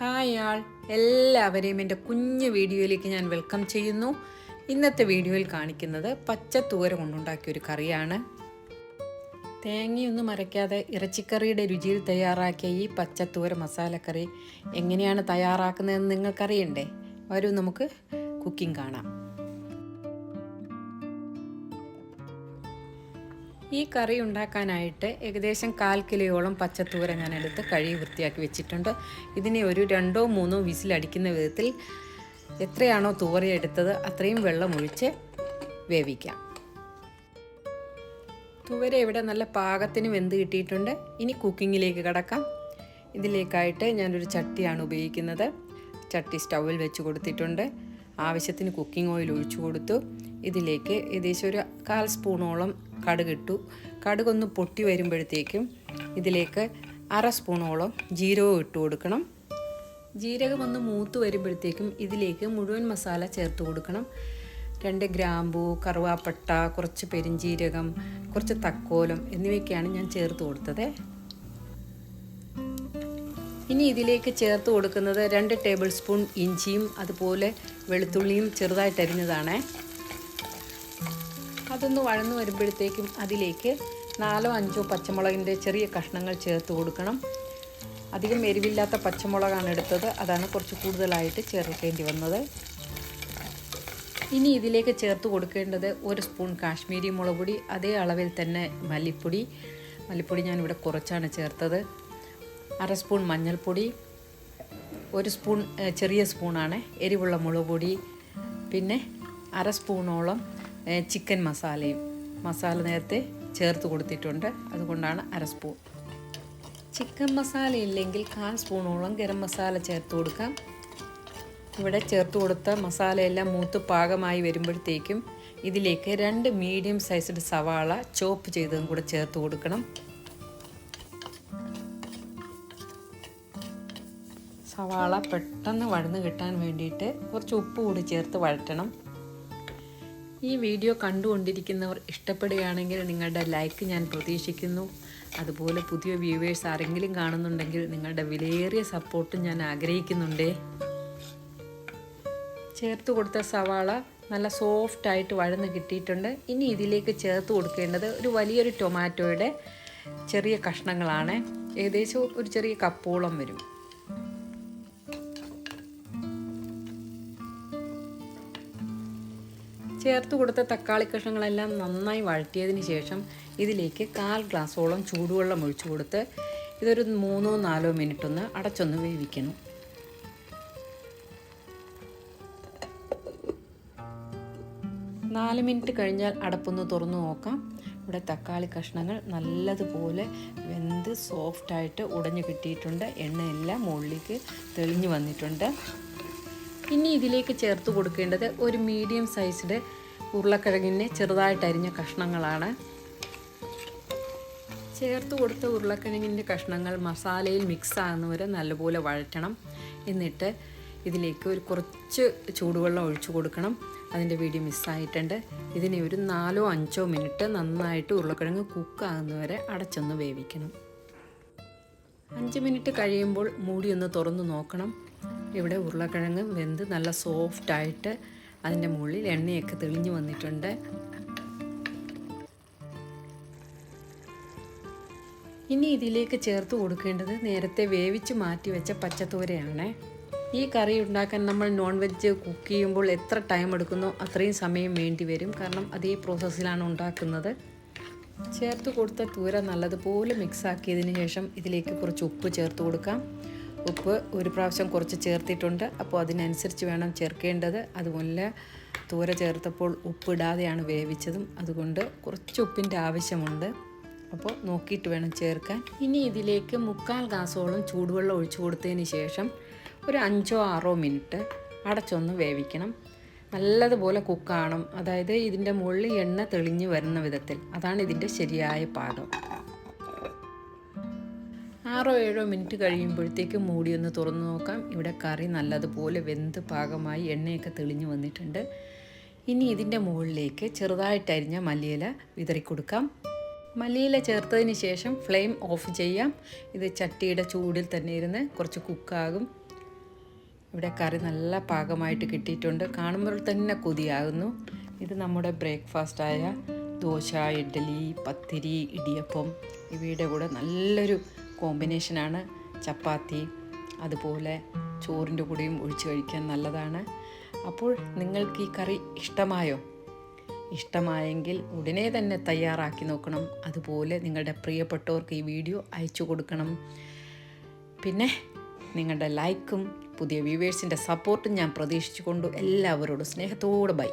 Hi ആൾ. എല്ലാവരെയും എന്റെ കുഞ്ഞു വീഡിയോയിലേക്ക് ഞാൻ വെൽക്കം ചെയ്യുന്നു. ഇന്നത്തെ വീഡിയോയിൽ കാണിക്കുന്നത് പച്ചത്തൂര കൊണ്ടുണ്ടാക്കിയ ഒരു കറിയാണ്. തേങ്ങയൊന്നും അരയ്ക്കാതെ ഇറച്ചിക്കറിയുടെ രുചിയിൽ തയ്യാറാക്കിയ ഈ പച്ചത്തൂര മസാലക്കറി എങ്ങനെയാണ് തയ്യാറാക്കുന്നതെന്ന് നിങ്ങൾക്കറിയണ്ടേ? വരൂ നമുക്ക് കുക്കിംഗ് കാണാം. ഈ കറി ഉണ്ടാക്കാനായിട്ട് ഏകദേശം കാൽ കിലോയോളം പച്ചത്തൂര ഞാൻ എടുത്ത് കഴുകി വൃത്തിയാക്കി വെച്ചിട്ടുണ്ട്. ഇതിനെ ഒരു രണ്ടോ മൂന്നോ വിസിലടിക്കുന്ന വിധത്തിൽ എത്രയാണോ തൂവറ എടുത്തത് അത്രയും വെള്ളം ഒഴിച്ച് വേവിക്കാം. തുവര ഇവിടെ നല്ല പാകത്തിന് വെന്ത് കിട്ടിയിട്ടുണ്ട്. ഇനി കുക്കിങ്ങിലേക്ക് കടക്കാം. ഇതിലേക്കായിട്ട് ഞാനൊരു ചട്ടിയാണ് ഉപയോഗിക്കുന്നത്. ചട്ടി സ്റ്റൗവിൽ വെച്ച് കൊടുത്തിട്ടുണ്ട്. ആവശ്യത്തിന് കുക്കിംഗ് ഓയിൽ ഒഴിച്ചു കൊടുത്തു. ഇതിലേക്ക് ഏകദേശം ഒരു കാൽ സ്പൂണോളം കടുകിട്ടു കടുകൊന്ന് പൊട്ടി വരുമ്പോഴത്തേക്കും ഇതിലേക്ക് അര സ്പൂണോളം ജീരകം ഇട്ട് കൊടുക്കണം. ജീരകം ഒന്ന് മൂത്ത് വരുമ്പോഴത്തേക്കും ഇതിലേക്ക് മുഴുവൻ മസാല ചേർത്ത് കൊടുക്കണം. രണ്ട് ഗ്രാമ്പൂ കറുവാപ്പട്ട കുറച്ച് പെരിഞ്ജീരകം കുറച്ച് തക്കോലം എന്നിവയൊക്കെയാണ് ഞാൻ ചേർത്ത് കൊടുത്തത്. ഇനി ഇതിലേക്ക് ചേർത്ത് കൊടുക്കുന്നത് രണ്ട് ടേബിൾ സ്പൂൺ ഇഞ്ചിയും അതുപോലെ വെളുത്തുള്ളിയും ചെറുതായിട്ട് അരിഞ്ഞതാണ്. അതൊന്ന് വഴന്നു വരുമ്പോഴത്തേക്കും അതിലേക്ക് നാലോ അഞ്ചോ പച്ചമുളകിന്റെ ചെറിയ കഷ്ണങ്ങൾ ചേർത്ത് കൊടുക്കണം. അധികം എരിവില്ലാത്ത പച്ചമുളകാണ് എടുത്തത്. അതാണ് കുറച്ച് കൂടുതലായിട്ട് ചേർക്കേണ്ടി വന്നത്. ഇനി ഇതിലേക്ക് ചേർത്ത് കൊടുക്കേണ്ടത് ഒരു സ്പൂൺ കാശ്മീരി മുളകുപൊടി അതേ അളവിൽ തന്നെ മല്ലിപ്പൊടി. മല്ലിപ്പൊടി ഞാനിവിടെ കുറച്ചാണ് ചേർത്തത്. അര സ്പൂൺ മഞ്ഞൾപ്പൊടി ഒരു സ്പൂൺ ചെറിയ സ്പൂണാണ് എരിവുള്ള മുളക് പൊടി പിന്നെ അര സ്പൂണോളം ചിക്കൻ മസാലയും. മസാല നേരത്തെ ചേർത്ത് കൊടുത്തിട്ടുണ്ട്. അതുകൊണ്ടാണ് അര സ്പൂൺ. ചിക്കൻ മസാല ഇല്ലെങ്കിൽ കാൽ സ്പൂണോളം ഗരം മസാല ചേർത്ത് കൊടുക്കാം. ഇവിടെ ചേർത്ത് കൊടുത്ത മസാലയെല്ലാം മൂത്ത് പാകമായി വരുമ്പോഴത്തേക്കും ഇതിലേക്ക് രണ്ട് മീഡിയം സൈസ്ഡ് സവാള ചോപ്പ് ചെയ്തതും കൂടെ ചേർത്ത് കൊടുക്കണം. സവാള പെട്ടെന്ന് വഴന്ന് കിട്ടാൻ വേണ്ടിയിട്ട് കുറച്ച് ഉപ്പ് കൂടി ചേർത്ത് വഴറ്റണം. ഈ വീഡിയോ കണ്ടുകൊണ്ടിരിക്കുന്നവർ ഇഷ്ടപ്പെടുകയാണെങ്കിൽ നിങ്ങളുടെ ലൈക്ക് ഞാൻ പ്രതീക്ഷിക്കുന്നു. അതുപോലെ പുതിയ വ്യൂവേഴ്സ് ആരെങ്കിലും കാണുന്നുണ്ടെങ്കിൽ നിങ്ങളുടെ വിലയേറിയ സപ്പോർട്ടും ഞാൻ ആഗ്രഹിക്കുന്നുണ്ടേ. ചേർത്ത് കൊടുത്ത സവാള നല്ല സോഫ്റ്റായിട്ട് വഴന്ന് കിട്ടിയിട്ടുണ്ട്. ഇനി ഇതിലേക്ക് ചേർത്ത് കൊടുക്കേണ്ടത് ഒരു വലിയൊരു ടൊമാറ്റോയുടെ ചെറിയ കഷ്ണങ്ങളാണ്. ഏകദേശം ഒരു ചെറിയ കപ്പോളം വരും. ചേർത്ത് കൊടുത്ത തക്കാളി കഷ്ണങ്ങളെല്ലാം നന്നായി വഴറ്റിയതിന് ശേഷം ഇതിലേക്ക് കാൽ ഗ്ലാസോളം ചൂടുവെള്ളം ഒഴിച്ചു കൊടുത്ത് ഇതൊരു മൂന്നോ നാലോ മിനിറ്റ് ഒന്ന് അടച്ചൊന്ന് വേവിക്കണം. നാല് മിനിറ്റ് കഴിഞ്ഞാൽ അടപ്പൊന്ന് തുറന്നു നോക്കാം. ഇവിടെ തക്കാളി കഷ്ണങ്ങൾ നല്ലതുപോലെ വെന്ത് സോഫ്റ്റായിട്ട് ഉടഞ്ഞു കിട്ടിയിട്ടുണ്ട്. എണ്ണയെല്ലാം മുകളിലേക്ക് തെളിഞ്ഞു വന്നിട്ടുണ്ട്. ഇനി ഇതിലേക്ക് ചേർത്ത് കൊടുക്കേണ്ടത് ഒരു മീഡിയം സൈസ്ഡ് ഉരുളക്കിഴങ്ങിനെ ചെറുതായിട്ട് അരിഞ്ഞ കഷ്ണങ്ങളാണ്. ചേർത്ത് കൊടുത്ത ഉരുളക്കിഴങ്ങിന്റെ കഷ്ണങ്ങൾ മസാലയിൽ മിക്സ് ആകുന്നവരെ നല്ലപോലെ വഴറ്റണം. എന്നിട്ട് ഇതിലേക്ക് ഒരു കുറച്ച് ചൂടുവെള്ളം ഒഴിച്ചു കൊടുക്കണം. അതിന്റെ വീഡിയോ മിസ്സായിട്ടുണ്ട് ഇതിനെ ഒരു നാലോ അഞ്ചോ മിനിറ്റ് നന്നായിട്ട് ഉരുളക്കിഴങ്ങ് കുക്കാകുന്നവരെ അടച്ചൊന്ന് വേവിക്കണം. അഞ്ച് മിനിറ്റ് കഴിയുമ്പോൾ മൂടി ഒന്ന് തുറന്ന് നോക്കണം. ഇവിടെ ഉരുളക്കിഴങ്ങ് വെന്ത് നല്ല സോഫ്റ്റായിട്ട് അതിന്റെ മുകളിൽ എണ്ണയൊക്കെ തെളിഞ്ഞു വന്നിട്ടുണ്ട്. ഇനി ഇതിലേക്ക് ചേർത്ത് കൊടുക്കേണ്ടത് നേരത്തെ വേവിച്ച് മാറ്റി വെച്ച പച്ചത്തോരയാണ്. ഈ കറി ഉണ്ടാക്കാൻ നമ്മൾ നോൺ വെജ് കുക്ക് ചെയ്യുമ്പോൾ എത്ര ടൈം എടുക്കുന്നോ അത്രയും സമയം വേണ്ടി വരും. കാരണം അതേ പ്രോസസ്സിലാണ് ഉണ്ടാക്കുന്നത്. ചേർത്ത് കൊടുത്ത തൂര നല്ലതുപോലെ മിക്സാക്കിയതിന് ശേഷം ഇതിലേക്ക് കുറച്ച് ഉപ്പ് ചേർത്ത് കൊടുക്കാം. ഉപ്പ് ഒരു പ്രാവശ്യം കുറച്ച് ചേർത്തിട്ടുണ്ട്. അപ്പോൾ അതിനനുസരിച്ച് വേണം ചേർക്കേണ്ടത്. അതുപോലെ തൂര ചേർത്തപ്പോൾ ഉപ്പിടാതെയാണ് വേവിച്ചതും. അതുകൊണ്ട് കുറച്ച് ഉപ്പിന്റെ ആവശ്യമുണ്ട്. അപ്പോൾ നോക്കിയിട്ട് വേണം ചേർക്കാൻ. ഇനി ഇതിലേക്ക് മുക്കാൽ ഗ്ലാസോളം ചൂടുവെള്ളം ഒഴിച്ചു കൊടുത്തതിന് ശേഷം ഒരു അഞ്ചോ ആറോ മിനിറ്റ് അടച്ചൊന്ന് വേവിക്കണം. നല്ലതുപോലെ കുക്കാണം. അതായത് ഇതിന്റെ മുകളിൽ എണ്ണ തെളിഞ്ഞു വരുന്ന വിധത്തിൽ. അതാണ് ഇതിന്റെ ശരിയായ പാകം. ആറോ ഏഴോ മിനിറ്റ് കഴിയുമ്പോഴത്തേക്ക് മൂടി ഒന്ന് തുറന്നു നോക്കാം. ഇവിടെ കറി നല്ലതുപോലെ വെന്ത് പാകമായി എണ്ണയൊക്കെ തെളിഞ്ഞു വന്നിട്ടുണ്ട്. ഇനി ഇതിന്റെ മുകളിലേക്ക് ചെറുതായിട്ട് അരിഞ്ഞ മല്ലിയില വിതറി കൊടുക്കാം. മല്ലിയില ചേർത്തതിന് ശേഷം ഫ്ലെയിം ഓഫ് ചെയ്യാം. ഇത് ചട്ടിയുടെ ചൂടിൽ തന്നെ ഇരുന്ന് കുറച്ച് കുക്കാകും. ഇവിടെ കറി നല്ല പാകമായിട്ട് കിട്ടിയിട്ടുണ്ട്. കാണുമ്പോൾ തന്നെ കൊതിയാകുന്നു. ഇത് നമ്മുടെ ബ്രേക്ക്ഫാസ്റ്റായ ദോശ ഇഡ്ഡലി പത്തിരി ഇടിയപ്പം. ഇവയുടെ കൂടെ നല്ലൊരു കോമ്പിനേഷനാണ് ചപ്പാത്തി അതുപോലെ ചോറിന്റെ കൂടെയും ഒഴിച്ച് കഴിക്കാൻ നല്ലതാണ്. അപ്പോൾ നിങ്ങൾക്ക് ഈ കറി ഇഷ്ടമായോ? ഇഷ്ടമായെങ്കിൽ ഉടനെ തന്നെ തയ്യാറാക്കി നോക്കണം. അതുപോലെ നിങ്ങളുടെ പ്രിയപ്പെട്ടവർക്ക് ഈ വീഡിയോ അയച്ചു കൊടുക്കണം. പിന്നെ നിങ്ങളുടെ ലൈക്കും പുതിയ വ്യൂവേഴ്സിന്റെ സപ്പോർട്ടും ഞാൻ പ്രതീക്ഷിച്ചുകൊണ്ട് എല്ലാവരോടും സ്നേഹത്തോടെ ബൈ.